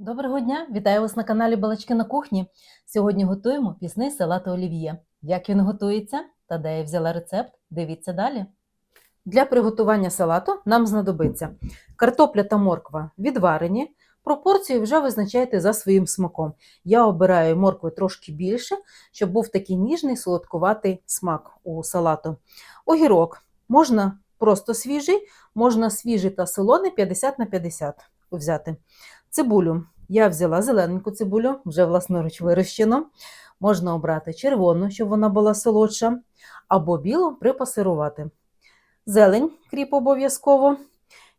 Доброго дня! Вітаю вас на каналі Балачки на кухні. Сьогодні готуємо пісний салат олів'є. Як він готується та де я взяла рецепт, дивіться далі. Для приготування салату нам знадобиться картопля та морква відварені. Пропорцію вже визначайте за своїм смаком. Я обираю моркви трошки більше, щоб був такий ніжний солодкуватий смак у салату. Огірок можна просто свіжий, можна свіжий та солоний 50 на 50 взяти. Цибулю. Я взяла зелененьку цибулю, вже власноруч вирощену. Можна обрати червону, щоб вона була солодша, або білу припасирувати. Зелень, кріп обов'язково.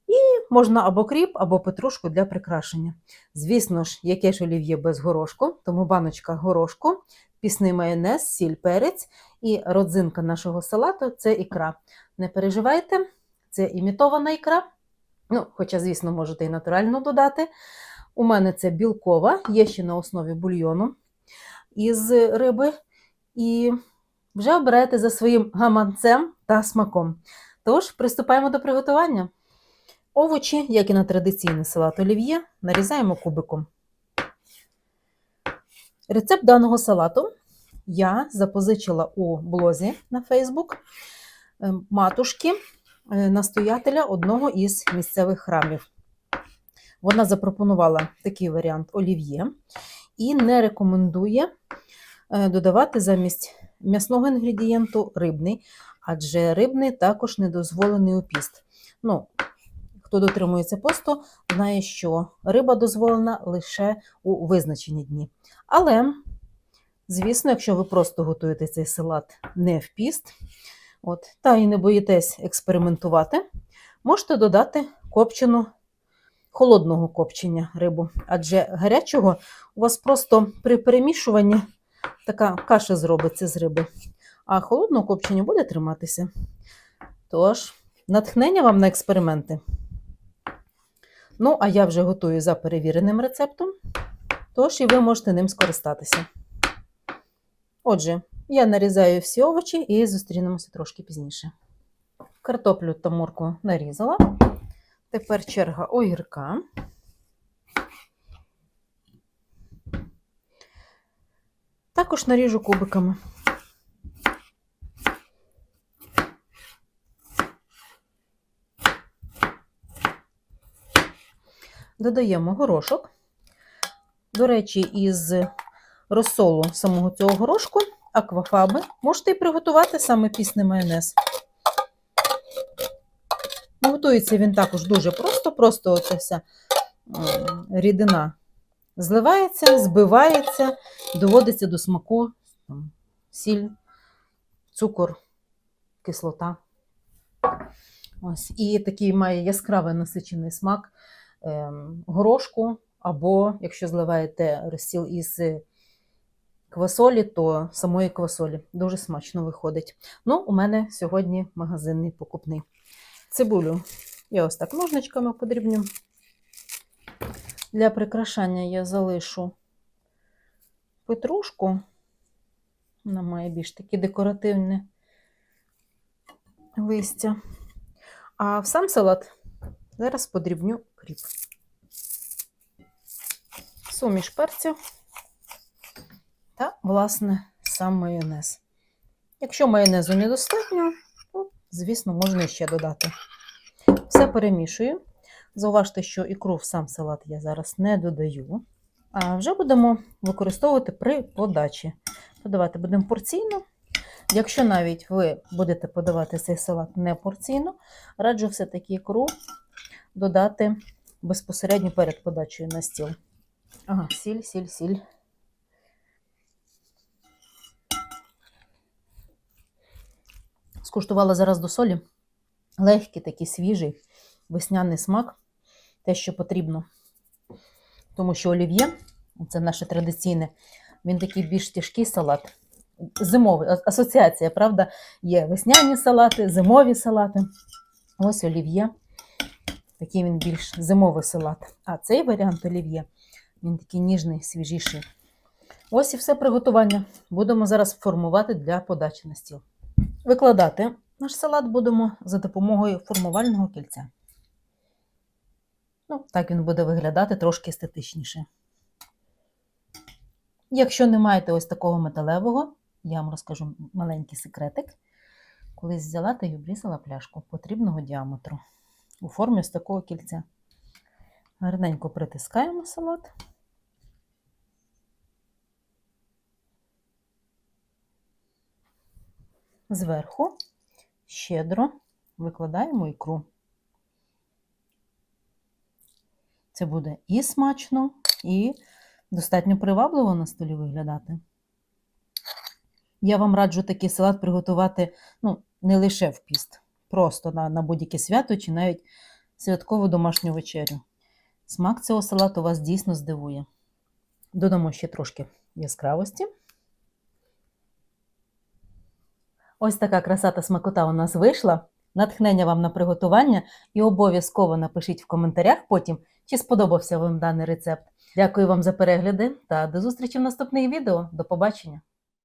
І можна або кріп, або петрушку для прикрашення. Звісно ж, яке ж олів'є без горошку, тому баночка горошку, пісний майонез, сіль, перець і родзинка нашого салату це ікра. Не переживайте, це імітована ікра. Ну, хоча, звісно, можете і натурально додати. У мене це білкова, є ще на основі бульйону із риби. І вже обираєте за своїм гаманцем та смаком. Тож, приступаємо до приготування. Овочі, як і на традиційний салат олів'є, нарізаємо кубиком. Рецепт даного салату я запозичила у блозі на Facebook е, матушки настоятеля одного із місцевих храмів. Вона запропонувала такий варіант олів'є і не рекомендує е, додавати замість м'ясного інгредієнту рибний, адже рибний також не дозволений у піст. Ну, Хто дотримується посту, знає, що риба дозволена лише у визначені дні. Але, звісно, якщо ви просто готуєте цей салат не в піст, от, та і не боїтесь експериментувати, можете додати копчену холодного копчення рибу, адже гарячого у вас просто при перемішуванні така каша зробиться з риби, а холодного копчення буде триматися. Тож, натхнення вам на експерименти. Ну, а я вже готую за перевіреним рецептом, тож і ви можете ним скористатися. Отже, я нарізаю всі овочі і зустрінемося трошки пізніше. Картоплю та моркву нарізала. Тепер черга огірка. Також наріжу кубиками. Додаємо горошок. До речі, із розсолу самого цього горошку, аквафаби, можете і приготувати саме пісний майонез. Готується він також дуже просто, просто оця вся рідина зливається, збивається, доводиться до смаку сіль, цукор, кислота. Ось. І такий має яскравий насичений смак ем, горошку, або, якщо зливаєте розсіл із квасолі, то самої квасолі. Дуже смачно виходить. Ну, у мене сьогодні магазинний покупний. Цибулю я ось так ножничками подрібню. Для прикрашання я залишу петрушку. Вона має більш таке декоративне листя. А в сам салат зараз подрібню кріп. Суміш перцю та, власне, сам майонез. Якщо майонезу недостатньо, то, звісно, можна ще додати. Все перемішую. Зауважте, що ікру в сам салат я зараз не додаю. А вже будемо використовувати при подачі. Подавати будемо порційно. Якщо навіть ви будете подавати цей салат не порційно, раджу все-таки ікру додати безпосередньо перед подачею на стіл. Ага, сіль, сіль, сіль. Скуштувала зараз до солі. Легкий, такий свіжий, весняний смак, те, що потрібно. Тому що олів'є, це наше традиційне, він такий більш тяжкий салат. Зимовий, асоціація, правда, є весняні салати, зимові салати. Ось олів'є. Такий він більш зимовий салат. А цей варіант олів'є, він такий ніжний, свіжіший. Ось і все приготування. Будемо зараз формувати для подачі на стіл. Викладати наш салат будемо за допомогою формувального кільця. Ну, так він буде виглядати трошки естетичніше. Якщо не маєте ось такого металевого, я вам розкажу маленький секретик. Колись взяла та й обрізала пляшку потрібного діаметру у формі ось такого кільця. Гарненько притискаємо салат. Зверху щедро викладаємо ікру. Це буде і смачно, і достатньо привабливо на столі виглядати. Я вам раджу такий салат приготувати ну, не лише в піст, просто на, на будь-яке свято чи навіть святкову домашню вечерю. Смак цього салату вас дійсно здивує. Додамо ще трошки яскравості. Ось така краса та смакота у нас вийшла. Натхнення вам на приготування і обов'язково напишіть в коментарях потім, чи сподобався вам даний рецепт. Дякую вам за перегляди та до зустрічі в наступних відео. До побачення!